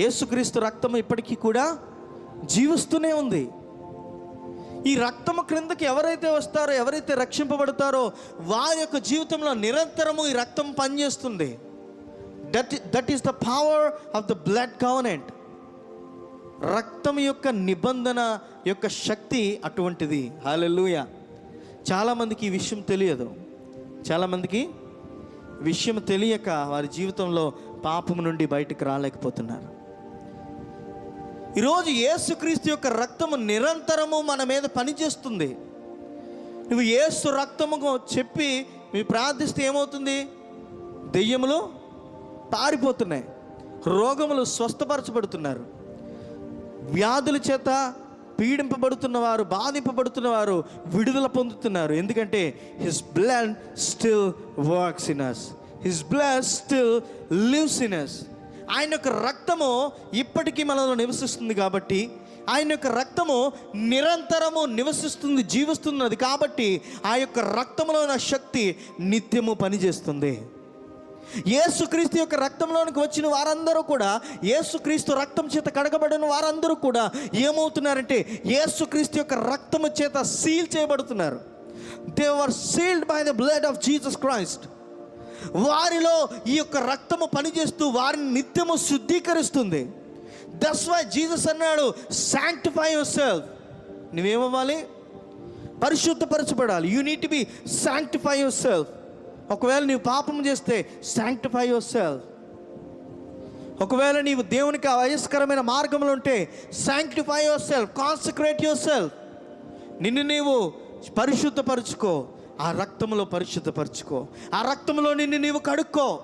యేసుక్రీస్తు రక్తం ఇప్పటికీ కూడా జీవిస్తూనే ఉంది. ఈ రక్తము క్రిందకి ఎవరైతే వస్తారో ఎవరైతే రక్షింపబడతారో వారి యొక్క జీవితంలో నిరంతరము ఈ రక్తం పనిచేస్తుంది. That that is the power of the blood covenant రక్తం యొక్క నిబంధన యొక్క శక్తి అటువంటిది. హాలెలూయ చాలామందికి ఈ విషయం తెలియదు. చాలామందికి విషయం తెలియక వారి జీవితంలో పాపం నుండి బయటకు రాలేకపోతున్నారు. ఈరోజు యేసుక్రీస్తు యొక్క రక్తము నిరంతరము మన మీద పనిచేస్తుంది. నువ్వు ఏసు రక్తము చెప్పి మీ ప్రార్థిస్తే ఏమవుతుంది? దెయ్యములు పారిపోతున్నాయి. రోగములు స్వస్థపరచబడుతున్నారు. వ్యాధుల చేత పీడింపబడుతున్నవారు బాధింపబడుతున్నవారు విడుదల పొందుతున్నారు. ఎందుకంటే his blood still works in us his blood still lives in us ఆయన యొక్క రక్తము ఇప్పటికీ మనలో నివసిస్తుంది కాబట్టి ఆయన యొక్క రక్తము నిరంతరము నివసిస్తుంది జీవిస్తున్నది కాబట్టి ఆ యొక్క రక్తంలో ఉన్న శక్తి నిత్యము పనిచేస్తుంది. యేసుక్రీస్తు యొక్క రక్తంలోనికి వచ్చిన వారందరూ కూడా యేసుక్రీస్తు రక్తం చేత కడగబడిన వారందరూ కూడా ఏమవుతున్నారంటే యేసుక్రీస్తు యొక్క రక్తము చేత seal చేయబడుతున్నారు. They are sealed by the blood of Jesus Christ వారిలో ఈ యొక్క రక్తము పనిచేస్తూ వారిని నిత్యము శుద్ధీకరిస్తుంది. దస్ వై జీసస్ అన్నాడు శాంక్టిఫై యువర్ సెల్ఫ్ నువ్వేమవ్వాలి? పరిశుద్ధపరచబడాలి. You need be sanctify yourself ఒకవేళ నీవు పాపం చేస్తే శాంక్టిఫై యువర్ సెల్ఫ్ ఒకవేళ నీవు దేవునికి వయస్కరమైన మార్గంలో ఉంటే sanctify yourself consecrate yourself నిన్ను నీవు పరిశుద్ధపరచుకో. ఆ రక్తంలో పరిశుద్ధపరచుకో. ఆ రక్తంలో నిన్ను నీవు కడుక్కో.